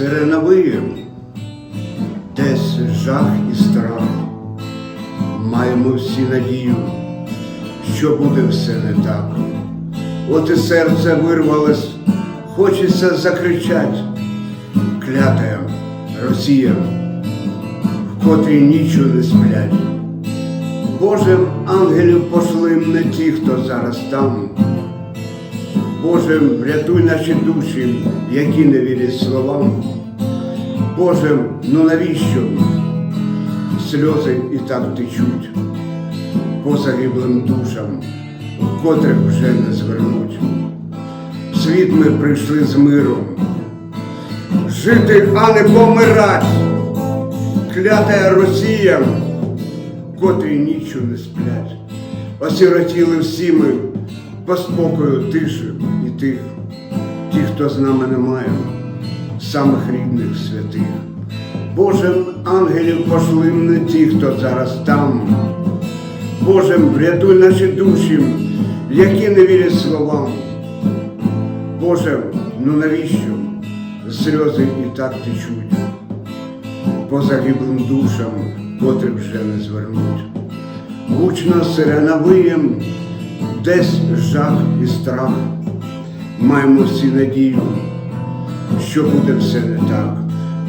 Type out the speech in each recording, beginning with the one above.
сирена виє, десь жах і страх. Маємо всі надію, що буде все не так. От і серце вирвалось, хочеться закричать. Клятая Росія, в котрій нічого не сплять. Боже, ангелів пошли не ті, хто зараз там. Боже, врятуй наші душі, які не вірять словам. Боже, ну навіщо сльози і так течуть по загиблим душам, котрих вже не звернуть. В світ ми прийшли з миром, жити, а не помирать. Клятая Росія, котрі нічого не сплять, осіротіли всі ми по спокою тиші і тих, ті, хто з нами немає, самих рідних святих. Боже, ангелів пошли не ті, хто зараз там. Боже, врятуй наші душі, які не вірять словам. Боже, ну навіщо сльози і так течуть по загиблим душам, котрих вже не звернуть. Гучно сирена виєм, десь жах і страх. Маємо всі надію, що буде все не так.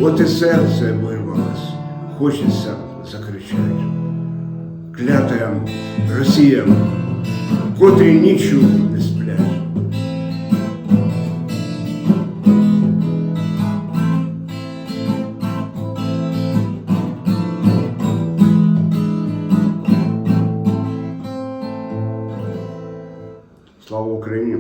От і серце вирвалось, хочеться закричати. Клятая Росія, котрі нічу Слава Україні!